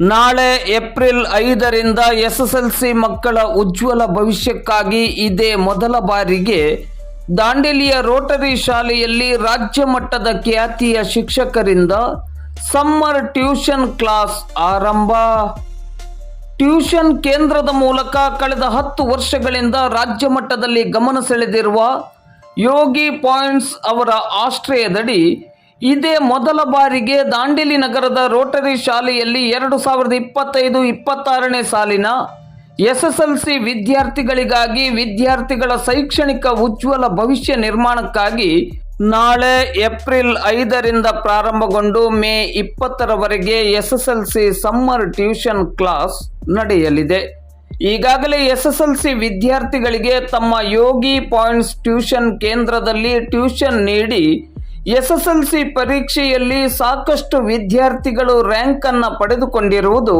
ನಾಳೆ ಏಪ್ರಿಲ್ ಐದರಿಂದ ಎಸ್ಎಸ್ಎಲ್ಸಿ ಮಕ್ಕಳ ಉಜ್ವಲ ಭವಿಷ್ಯಕ್ಕಾಗಿ ಇದೇ ಮೊದಲ ಬಾರಿಗೆ ದಾಂಡೇಲಿಯ ರೋಟರಿ ಶಾಲೆಯಲ್ಲಿ ರಾಜ್ಯ ಮಟ್ಟದ ಖ್ಯಾತಿಯ ಶಿಕ್ಷಕರಿಂದ ಸಮ್ಮರ್ ಟ್ಯೂಷನ್ ಕ್ಲಾಸ್ ಆರಂಭ. ಟ್ಯೂಷನ್ ಕೇಂದ್ರದ ಮೂಲಕ ಕಳೆದ ಹತ್ತು ವರ್ಷಗಳಿಂದ ರಾಜ್ಯ ಮಟ್ಟದಲ್ಲಿ ಗಮನ ಸೆಳೆದಿರುವ ಯೋಗಿ ಪಾಯಿಂಟ್ಸ್ ಅವರ ಆಶ್ರಯದಡಿ ಇದೇ ಮೊದಲ ಬಾರಿಗೆ ದಾಂಡೇಲಿ ನಗರದ ರೋಟರಿ ಶಾಲೆಯಲ್ಲಿ ಎರಡು ಸಾವಿರದ ಇಪ್ಪತ್ತೈದು ಇಪ್ಪತ್ತಾರನೇ ಸಾಲಿನ ಎಸ್ಎಸ್ಎಲ್ಸಿ ವಿದ್ಯಾರ್ಥಿಗಳಿಗಾಗಿ ವಿದ್ಯಾರ್ಥಿಗಳ ಶೈಕ್ಷಣಿಕ ಉಜ್ವಲ ಭವಿಷ್ಯ ನಿರ್ಮಾಣಕ್ಕಾಗಿ ನಾಳೆ ಏಪ್ರಿಲ್ ಐದರಿಂದ ಪ್ರಾರಂಭಗೊಂಡು May ಇಪ್ಪತ್ತರವರೆಗೆ S S L C summer tuition class ನಡೆಯಲಿದೆ. ಈಗಾಗಲೇ ಎಸ್ಎಸ್ಎಲ್ಸಿ ವಿದ್ಯಾರ್ಥಿಗಳಿಗೆ ತಮ್ಮ ಯೋಗಿ ಪಾಯಿಂಟ್ಸ್ ಟ್ಯೂಷನ್ ಕೇಂದ್ರದಲ್ಲಿ ಟ್ಯೂಷನ್ ನೀಡಿ ಎಸ್ಎಸ್ಎಲ್ಸಿ ಪರೀಕ್ಷೆಯಲ್ಲಿ ಸಾಕಷ್ಟು ವಿದ್ಯಾರ್ಥಿಗಳು ರ್ಯಾಂಕ್ ಅನ್ನು ಪಡೆದುಕೊಂಡಿರುವುದು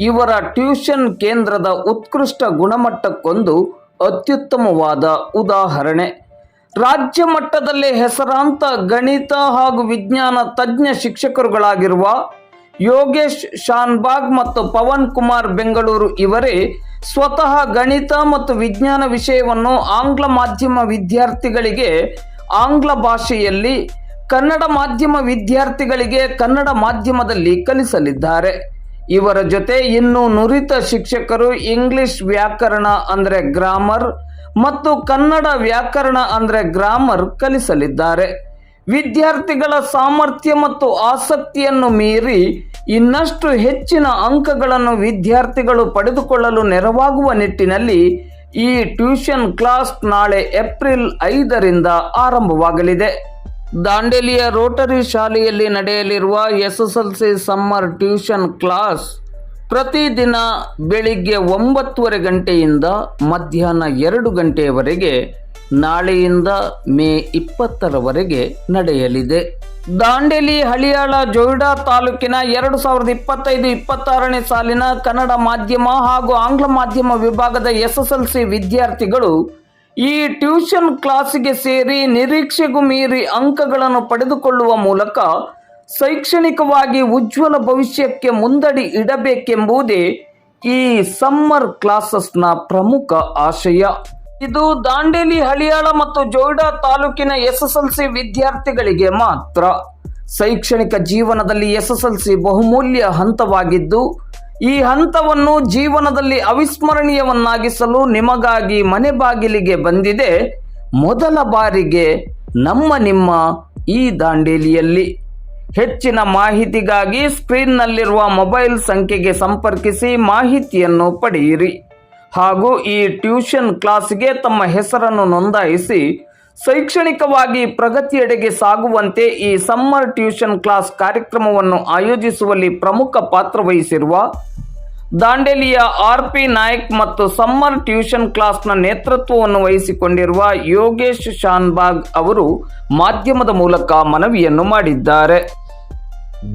ಇವರ ಟ್ಯೂಷನ್ ಕೇಂದ್ರದ ಉತ್ಕೃಷ್ಟ ಗುಣಮಟ್ಟಕ್ಕೊಂದು ಅತ್ಯುತ್ತಮವಾದ ಉದಾಹರಣೆ. ರಾಜ್ಯ ಮಟ್ಟದಲ್ಲಿ ಹೆಸರಾಂತ ಗಣಿತ ಹಾಗೂ ವಿಜ್ಞಾನ ತಜ್ಞ ಶಿಕ್ಷಕರುಗಳಾಗಿರುವ ಯೋಗೇಶ್ ಶಾನ್ಬಾಗ್ ಮತ್ತು ಪವನ್ ಕುಮಾರ್ ಬೆಂಗಳೂರು ಇವರೇ ಸ್ವತಃ ಗಣಿತ ಮತ್ತು ವಿಜ್ಞಾನ ವಿಷಯವನ್ನು ಆಂಗ್ಲ ಮಾಧ್ಯಮ ವಿದ್ಯಾರ್ಥಿಗಳಿಗೆ ಆಂಗ್ಲ ಭಾಷೆಯಲ್ಲಿ ಕನ್ನಡ ಮಾಧ್ಯಮ ವಿದ್ಯಾರ್ಥಿಗಳಿಗೆ ಕನ್ನಡ ಮಾಧ್ಯಮದಲ್ಲಿ ಕಲಿಸಲಿದ್ದಾರೆ. ಇವರ ಜೊತೆ ಇನ್ನು ನುರಿತ ಶಿಕ್ಷಕರು ಇಂಗ್ಲಿಷ್ ವ್ಯಾಕರಣ ಅಂದರೆ ಗ್ರಾಮರ್ ಮತ್ತು ಕನ್ನಡ ವ್ಯಾಕರಣ ಅಂದರೆ ಗ್ರಾಮರ್ ಕಲಿಸಲಿದ್ದಾರೆ. ವಿದ್ಯಾರ್ಥಿಗಳ ಸಾಮರ್ಥ್ಯ ಮತ್ತು ಆಸಕ್ತಿಯನ್ನು ಮೀರಿ ಇನ್ನಷ್ಟು ಹೆಚ್ಚಿನ ಅಂಕಗಳನ್ನು ವಿದ್ಯಾರ್ಥಿಗಳು ಪಡೆದುಕೊಳ್ಳಲು ನೆರವಾಗುವ ನಿಟ್ಟಿನಲ್ಲಿ ಈ ಟ್ಯೂಷನ್ ಕ್ಲಾಸ್ ನಾಳೆ ಏಪ್ರಿಲ್ ಐದರಿಂದ ಆರಂಭವಾಗಲಿದೆ. ದಾಂಡೇಲಿಯ ರೋಟರಿ ಶಾಲೆಯಲ್ಲಿ ನಡೆಯಲಿರುವ ಎಸ್ಎಸ್ಎಲ್ಸಿ ಸಮ್ಮರ್ ಟ್ಯೂಷನ್ ಕ್ಲಾಸ್ ಪ್ರತಿದಿನ ಬೆಳಿಗ್ಗೆ ಒಂಬತ್ತುವರೆ ಗಂಟೆಯಿಂದ ಮಧ್ಯಾಹ್ನ ಎರಡು ಗಂಟೆಯವರೆಗೆ ನಾಳೆಯಿಂದ ಮೇ ಇಪ್ಪತ್ತರವರೆಗೆ ನಡೆಯಲಿದೆ. ದಾಂಡೇಲಿ ಹಳಿಯಾಳ ಜೊಯ್ಡಾ ತಾಲೂಕಿನ ಎರಡು ಸಾವಿರದ ಇಪ್ಪತ್ತೈದು ಇಪ್ಪತ್ತಾರನೇ ಸಾಲಿನ ಕನ್ನಡ ಮಾಧ್ಯಮ ಹಾಗೂ ಆಂಗ್ಲ ಮಾಧ್ಯಮ ವಿಭಾಗದ ಎಸ್ಎಸ್ಎಲ್ಸಿ ವಿದ್ಯಾರ್ಥಿಗಳು ಈ ಟ್ಯೂಷನ್ ಕ್ಲಾಸಿಗೆ ಸೇರಿ ನಿರೀಕ್ಷೆಗೂ ಮೀರಿ ಅಂಕಗಳನ್ನು ಪಡೆದುಕೊಳ್ಳುವ ಮೂಲಕ ಶೈಕ್ಷಣಿಕವಾಗಿ ಉಜ್ವಲ ಭವಿಷ್ಯಕ್ಕೆ ಮುಂದಡಿ ಇಡಬೇಕೆಂಬುದೇ ಈ ಸಮ್ಮರ್ ಕ್ಲಾಸಸ್ನ ಪ್ರಮುಖ ಆಶಯ. ಇದು ದಾಂಡೇಲಿ, ಹಳಿಯಾಳ ಮತ್ತು ಜೋಯ್ಡಾ ತಾಲೂಕಿನ ಎಸ್ಎಸ್ಎಲ್ಸಿ ವಿದ್ಯಾರ್ಥಿಗಳಿಗೆ ಮಾತ್ರ. ಶೈಕ್ಷಣಿಕ ಜೀವನದಲ್ಲಿ ಎಸ್ಎಸ್ಎಲ್ಸಿ ಬಹುಮೂಲ್ಯ ಹಂತವಾಗಿದ್ದು ಈ ಹಂತವನ್ನು ಜೀವನದಲ್ಲಿ ಅವಿಸ್ಮರಣೀಯವನ್ನಾಗಿಸಲು ನಿಮಗಾಗಿ ಮನೆ ಬಾಗಿಲಿಗೆ ಬಂದಿದೆ. ಮೊದಲ ಬಾರಿಗೆ ನಮ್ಮ ನಿಮ್ಮ ಈ ದಾಂಡೇಲಿಯಲ್ಲಿ. ಹೆಚ್ಚಿನ ಮಾಹಿತಿಗಾಗಿ ಸ್ಕ್ರೀನ್ನಲ್ಲಿರುವ ಮೊಬೈಲ್ ಸಂಖ್ಯೆಗೆ ಸಂಪರ್ಕಿಸಿ ಮಾಹಿತಿಯನ್ನು ಪಡೆಯಿರಿ. ಹಾಗೂ ಈ ಟ್ಯೂಷನ್ ಕ್ಲಾಸ್ಗೆ ತಮ್ಮ ಹೆಸರನ್ನು ನೋಂದಾಯಿಸಿ ಶೈಕ್ಷಣಿಕವಾಗಿ ಪ್ರಗತಿಯೆಡೆಗೆ ಸಾಗುವಂತೆ ಈ ಸಮ್ಮರ್ ಟ್ಯೂಷನ್ ಕ್ಲಾಸ್ ಕಾರ್ಯಕ್ರಮವನ್ನು ಆಯೋಜಿಸುವಲ್ಲಿ ಪ್ರಮುಖ ಪಾತ್ರ ವಹಿಸಿರುವ ದಾಂಡೇಲಿಯ ಆರ್ ಪಿ ನಾಯಕ್ ಮತ್ತು ಸಮ್ಮರ್ ಟ್ಯೂಷನ್ ಕ್ಲಾಸ್ನ ನೇತೃತ್ವವನ್ನು ವಹಿಸಿಕೊಂಡಿರುವ ಯೋಗೇಶ್ ಶಾನ್ಬಾಗ್ ಅವರು ಮಾಧ್ಯಮದ ಮೂಲಕ ಮನವಿಯನ್ನು ಮಾಡಿದ್ದಾರೆ.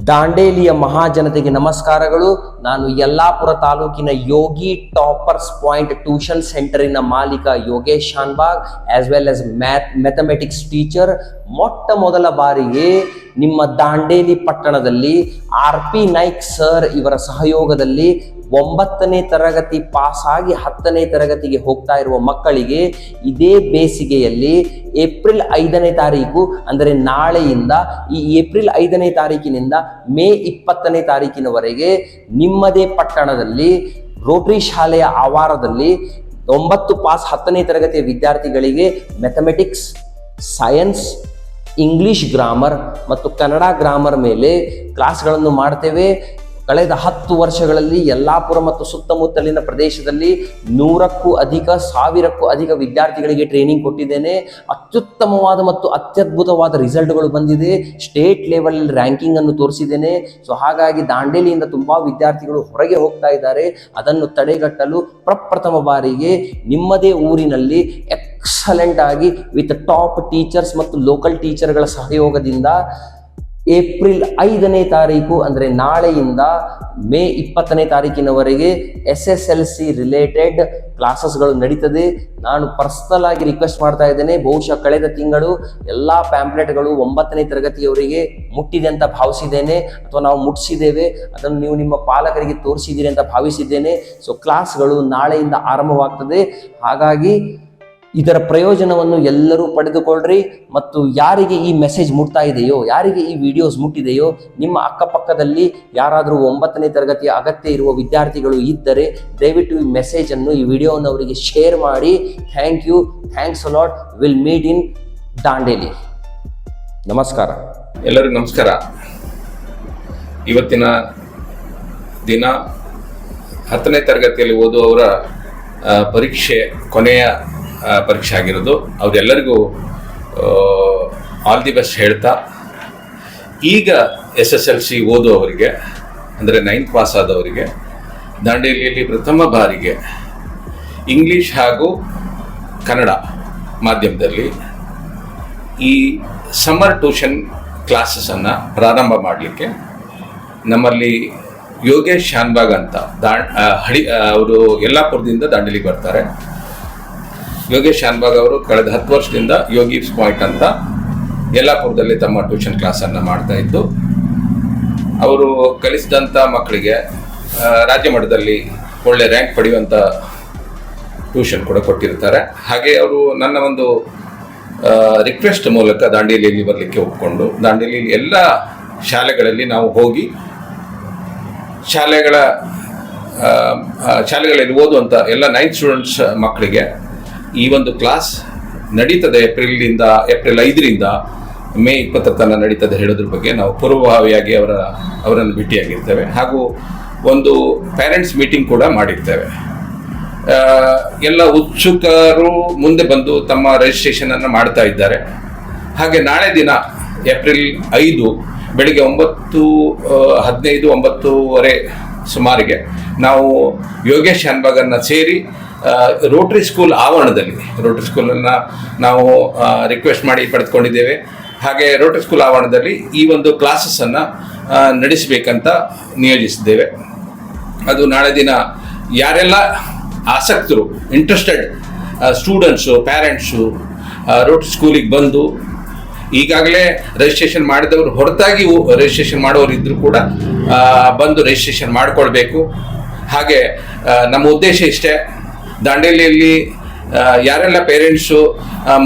ದಾಂಡೇಲಿಯ ಮಹಾಜನತೆಗೆ ನಮಸ್ಕಾರಗಳು. ನಾನು ಯಲ್ಲಾಪುರ ತಾಲೂಕಿನ ಯೋಗಿ ಟಾಪರ್ಸ್ ಪಾಯಿಂಟ್ ಟ್ಯೂಷನ್ ಸೆಂಟರಿನ ಮಾಲೀಕ Yogesh Shanbhag as well as math mathematics teacher ಮೊಟ್ಟ ಮೊದಲ ಬಾರಿಗೆ ನಿಮ್ಮ ದಾಂಡೇಲಿ ಪಟ್ಟಣದಲ್ಲಿ ಆರ್ ಪಿ ನಾಯ್ಕ್ ಸರ್ ಇವರ ಸಹಯೋಗದಲ್ಲಿ ಒಂಬತ್ತನೇ ತರಗತಿ ಪಾಸ್ ಆಗಿ ಹತ್ತನೇ ತರಗತಿಗೆ ಹೋಗ್ತಾ ಇರುವ ಮಕ್ಕಳಿಗೆ ಇದೇ ಬೇಸಿಗೆಯಲ್ಲಿ ಏಪ್ರಿಲ್ ಐದನೇ ತಾರೀಕು, ಅಂದರೆ ನಾಳೆಯಿಂದ ಈ ಏಪ್ರಿಲ್ ಐದನೇ ತಾರೀಕಿನಿಂದ ಮೇ ಇಪ್ಪತ್ತನೇ ತಾರೀಕಿನವರೆಗೆ ನಿಮ್ಮದೇ ಪಟ್ಟಣದಲ್ಲಿ ರೋಟರಿ ಶಾಲೆಯ ಆವಾರದಲ್ಲಿ ಒಂಬತ್ತು ಪಾಸ್ ಹತ್ತನೇ ತರಗತಿಯ ವಿದ್ಯಾರ್ಥಿಗಳಿಗೆ ಮ್ಯಾಥಮೆಟಿಕ್ಸ್, ಸೈನ್ಸ್, ಇಂಗ್ಲಿಷ್ ಗ್ರಾಮರ್ ಮತ್ತು ಕನ್ನಡ ಗ್ರಾಮರ್ ಮೇಲೆ ಕ್ಲಾಸ್ಗಳನ್ನು ಮಾಡ್ತೇವೆ. ಕಳೆದ ಹತ್ತು ವರ್ಷಗಳಲ್ಲಿ ಯಲ್ಲಾಪುರ ಮತ್ತು ಸುತ್ತಮುತ್ತಲಿನ ಪ್ರದೇಶದಲ್ಲಿ ನೂರಕ್ಕೂ ಅಧಿಕ, ಸಾವಿರಕ್ಕೂ ಅಧಿಕ ವಿದ್ಯಾರ್ಥಿಗಳಿಗೆ ಟ್ರೈನಿಂಗ್ ಕೊಟ್ಟಿದ್ದೇನೆ. ಅತ್ಯುತ್ತಮವಾದ ಮತ್ತು ಅತ್ಯದ್ಭುತವಾದ ರಿಸಲ್ಟ್ಗಳು ಬಂದಿದೆ. ಸ್ಟೇಟ್ ಲೆವೆಲ್ ರ್ಯಾಂಕಿಂಗ್ ಅನ್ನು ತೋರಿಸಿದ್ದೇನೆ. ಸೊ ಹಾಗಾಗಿ ದಾಂಡೇಲಿಯಿಂದ ತುಂಬಾ ವಿದ್ಯಾರ್ಥಿಗಳು ಹೊರಗೆ ಹೋಗ್ತಾ ಇದ್ದಾರೆ. ಅದನ್ನು ತಡೆಗಟ್ಟಲು ಪ್ರಪ್ರಥಮ ಬಾರಿಗೆ ನಿಮ್ಮದೇ ಊರಿನಲ್ಲಿ ಎಕ್ಸಲೆಂಟ್ ಆಗಿ ವಿತ್ ಟಾಪ್ ಟೀಚರ್ಸ್ ಮತ್ತು ಲೋಕಲ್ ಟೀಚರ್ಗಳ ಸಹಯೋಗದಿಂದ ಏಪ್ರಿಲ್ ಐದನೇ ತಾರೀಕು, ಅಂದರೆ ನಾಳೆಯಿಂದ ಮೇ ಇಪ್ಪತ್ತನೇ ತಾರೀಕಿನವರೆಗೆ S S L C related ಕ್ಲಾಸಸ್ಗಳು ನಡೀತದೆ. ನಾನು ಪರ್ಸನಲ್ ಆಗಿ ರಿಕ್ವೆಸ್ಟ್ ಮಾಡ್ತಾ ಇದ್ದೇನೆ, ಬಹುಶಃ ಕಳೆದ ತಿಂಗಳು ಎಲ್ಲ ಪ್ಯಾಂಪ್ಲೆಟ್ಗಳು ಒಂಬತ್ತನೇ ತರಗತಿಯವರಿಗೆ ಮುಟ್ಟಿದೆ ಅಂತ ಭಾವಿಸಿದ್ದೇನೆ, ಅಥವಾ ನಾವು ಮುಟ್ಟಿಸಿದ್ದೇವೆ ಅದನ್ನು ನೀವು ನಿಮ್ಮ ಪಾಲಕರಿಗೆ ತೋರಿಸಿದ್ದೀರಿ ಅಂತ ಭಾವಿಸಿದ್ದೇನೆ. ಸೊ ಕ್ಲಾಸ್ಗಳು ನಾಳೆಯಿಂದ ಆರಂಭವಾಗ್ತದೆ. ಹಾಗಾಗಿ ಇದರ ಪ್ರಯೋಜನವನ್ನು ಎಲ್ಲರೂ ಪಡೆದುಕೊಳ್ಳ್ರಿ. ಮತ್ತು ಯಾರಿಗೆ ಈ ಮೆಸೇಜ್ ಮುಟ್ತಾ ಇದೆಯೋ, ಯಾರಿಗೆ ಈ ವಿಡಿಯೋಸ್ ಮುಟ್ಟಿದೆಯೋ, ನಿಮ್ಮ ಅಕ್ಕಪಕ್ಕದಲ್ಲಿ ಯಾರಾದರೂ ಒಂಬತ್ತನೇ ತರಗತಿಯ ಅಗತ್ಯ ಇರುವ ವಿದ್ಯಾರ್ಥಿಗಳು ಇದ್ದರೆ ದಯವಿಟ್ಟು ಈ ಮೆಸೇಜನ್ನು ಈ ವಿಡಿಯೋವನ್ನು ಅವರಿಗೆ ಶೇರ್ ಮಾಡಿ. Thank you thanks a lot will meet in Dandeli ನಮಸ್ಕಾರ. ಎಲ್ಲರಿಗೂ ನಮಸ್ಕಾರ. ಇವತ್ತಿನ ದಿನ ಹತ್ತನೇ ತರಗತಿಯಲ್ಲಿ ಓದುವವರ ಪರೀಕ್ಷೆ ಕೊನೆಯ ಪರೀಕ್ಷೆ ಆಗಿರೋದು. ಅವರೆಲ್ಲರಿಗೂ ಆಲ್ ದಿ ಬೆಸ್ಟ್ ಹೇಳ್ತಾ, ಈಗ ಎಸ್ ಎಸ್ ಎಲ್ ಸಿ ಓದುವವರಿಗೆ, ಅಂದರೆ ನೈನ್ತ್ ಪಾಸ್ ಆದವರಿಗೆ, ದಾಂಡೇಲಿಯಲ್ಲಿ ಪ್ರಥಮ ಬಾರಿಗೆ ಇಂಗ್ಲೀಷ್ ಹಾಗೂ ಕನ್ನಡ ಮಾಧ್ಯಮದಲ್ಲಿ ಈ ಸಮ್ಮರ್ ಟ್ಯೂಷನ್ ಕ್ಲಾಸಸನ್ನು ಪ್ರಾರಂಭ ಮಾಡಲಿಕ್ಕೆ ನಮ್ಮಲ್ಲಿ ಯೋಗೇಶ್ ಶಾನ್ಬಾಗ್ ಅಂತ ದಾಂಡ್ ಹಳಿ ಅವರು ಯಲ್ಲಾಪುರದಿಂದ ದಾಂಡೇಲಿಗೆ ಬರ್ತಾರೆ. ಯೋಗೇಶ್ ಶಾನ್ಬಾಗ್ ಅವರು ಕಳೆದ ಹತ್ತು ವರ್ಷದಿಂದ ಯೋಗೀಸ್ ಪಾಯಿಂಟ್ ಅಂತ ಯಲ್ಲಾಪುರದಲ್ಲಿ ತಮ್ಮ ಟ್ಯೂಷನ್ ಕ್ಲಾಸನ್ನು ಮಾಡ್ತಾ ಇದ್ದು, ಅವರು ಕಲಿಸಿದಂಥ ಮಕ್ಕಳಿಗೆ ರಾಜ್ಯ ಮಟ್ಟದಲ್ಲಿ ಒಳ್ಳೆ ರ್ಯಾಂಕ್ ಪಡೆಯುವಂಥ ಟ್ಯೂಷನ್ ಕೂಡ ಕೊಟ್ಟಿರ್ತಾರೆ. ಹಾಗೆ ಅವರು ನನ್ನ ಒಂದು ರಿಕ್ವೆಸ್ಟ್ ಮೂಲಕ ದಾಂಡೇಲಿಯಲ್ಲಿ ಬರಲಿಕ್ಕೆ ಒಪ್ಕೊಂಡು, ದಾಂಡೇಲಿಯಲ್ಲಿ ಎಲ್ಲ ಶಾಲೆಗಳಲ್ಲಿ ನಾವು ಹೋಗಿ ಶಾಲೆಗಳ ಶಾಲೆಗಳಲ್ಲಿ ಓದುವಂಥ ಎಲ್ಲ ನೈನ್ತ್ ಸ್ಟೂಡೆಂಟ್ಸ್ ಮಕ್ಕಳಿಗೆ ಈ ಒಂದು ಕ್ಲಾಸ್ ನಡೀತದೆ ಏಪ್ರಿಲಿಂದ ಏಪ್ರಿಲ್ ಐದರಿಂದ ಮೇ ಇಪ್ಪತ್ತರ ತನಕ ನಡೀತದೆ ಹೇಳೋದ್ರ ಬಗ್ಗೆ ನಾವು ಪೂರ್ವಭಾವಿಯಾಗಿ ಅವರ, ಅವರನ್ನು ಭೇಟಿಯಾಗಿರ್ತೇವೆ. ಹಾಗೂ ಒಂದು ಪೇರೆಂಟ್ಸ್ ಮೀಟಿಂಗ್ ಕೂಡ ಮಾಡಿರ್ತೇವೆ. ಎಲ್ಲ ಉತ್ಸುಕರು ಮುಂದೆ ಬಂದು ತಮ್ಮ ರಿಜಿಸ್ಟ್ರೇಷನ್ ಅನ್ನು ಮಾಡ್ತಾ ಇದ್ದಾರೆ. ಹಾಗೆ ನಾಳೆ ದಿನ, ಏಪ್ರಿಲ್ ಐದು ಬೆಳಿಗ್ಗೆ ಒಂಬತ್ತು ಹದಿನೈದು, ಒಂಬತ್ತೂವರೆ ಸುಮಾರಿಗೆ ನಾವು ಯೋಗೇಶ್ ಹ್ಯಾನ್ಬಾಗನ್ನು ಸೇರಿ ರೋಟ್ರಿ ಸ್ಕೂಲ್ ಆವರಣದಲ್ಲಿ. ರೋಟ್ರಿ ಸ್ಕೂಲನ್ನು ನಾವು ರಿಕ್ವೆಸ್ಟ್ ಮಾಡಿ ಪಡೆದುಕೊಂಡಿದ್ದೇವೆ. ಹಾಗೆ ರೋಟ್ರಿ ಸ್ಕೂಲ್ ಆವರಣದಲ್ಲಿ ಈ ಒಂದು ಕ್ಲಾಸಸ್ಸನ್ನು ನಡೆಸಬೇಕಂತ ನಿಯೋಜಿಸಿದ್ದೇವೆ. ಅದು ನಾಳೆ ದಿನ ಯಾರೆಲ್ಲ ಆಸಕ್ತರು ಇಂಟ್ರೆಸ್ಟೆಡ್ ಸ್ಟೂಡೆಂಟ್ಸು ಪ್ಯಾರೆಂಟ್ಸು ರೋಟ್ರಿ ಸ್ಕೂಲಿಗೆ ಬಂದು ಈಗಾಗಲೇ ರಿಜಿಸ್ಟ್ರೇಷನ್ ಮಾಡಿದವರು, ಹೊರತಾಗಿ ರಿಜಿಸ್ಟ್ರೇಷನ್ ಮಾಡೋರು ಇದ್ದರೂ ಕೂಡ ಬಂದು ರಿಜಿಸ್ಟ್ರೇಷನ್ ಮಾಡಿಕೊಳ್ಬೇಕು. ಹಾಗೆ ನಮ್ಮ ಉದ್ದೇಶ ಇಷ್ಟೇ. ದಾಂಡೇಲಿಯಲ್ಲಿ ಯಾರೆಲ್ಲ ಪೇರೆಂಟ್ಸು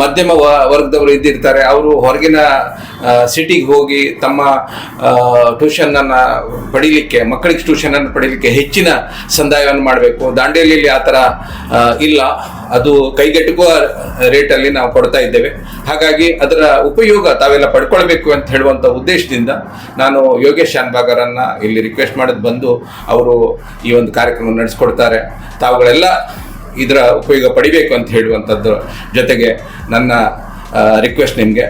ಮಧ್ಯಮ ವರ್ಗದವರು ಇದ್ದಿರ್ತಾರೆ, ಅವರು ಹೊರಗಿನ ಸಿಟಿಗೆ ಹೋಗಿ ತಮ್ಮ ಟ್ಯೂಷನನ್ನು ಪಡೀಲಿಕ್ಕೆ, ಮಕ್ಕಳಿಗೆ ಟ್ಯೂಷನನ್ನು ಪಡೀಲಿಕ್ಕೆ ಹೆಚ್ಚಿನ ಸಂದಾಯವನ್ನು ಮಾಡಬೇಕು. ದಾಂಡೇಲಿಯಲ್ಲಿ ಆ ಥರ ಇಲ್ಲ. ಅದು ಕೈಗೆಟುಕುವ ರೇಟಲ್ಲಿ ನಾವು ಕೊಡ್ತಾ ಇದ್ದೇವೆ. ಹಾಗಾಗಿ ಅದರ ಉಪಯೋಗ ತಾವೆಲ್ಲ ಪಡ್ಕೊಳ್ಬೇಕು ಅಂತ ಹೇಳುವಂಥ ಉದ್ದೇಶದಿಂದ ನಾನು ಯೋಗೇಶ್ ಶಾನ್ಭಾಗರನ್ನು ಇಲ್ಲಿ ರಿಕ್ವೆಸ್ಟ್ ಮಾಡೋದು ಬಂದು ಅವರು ಈ ಒಂದು ಕಾರ್ಯಕ್ರಮ ನಡೆಸ್ಕೊಡ್ತಾರೆ. ತಾವುಗಳೆಲ್ಲ ಇದರ ಉಪಯೋಗ ಪಡಿಬೇಕು ಅಂತ ಹೇಳುವಂಥದ್ದು ಜೊತೆಗೆ ನನ್ನ ರಿಕ್ವೆಸ್ಟ್ ನಿಮಗೆ.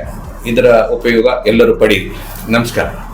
ಇದರ ಉಪಯೋಗ ಎಲ್ಲರೂ ಪಡೀರಿ ನಮಸ್ಕಾರ.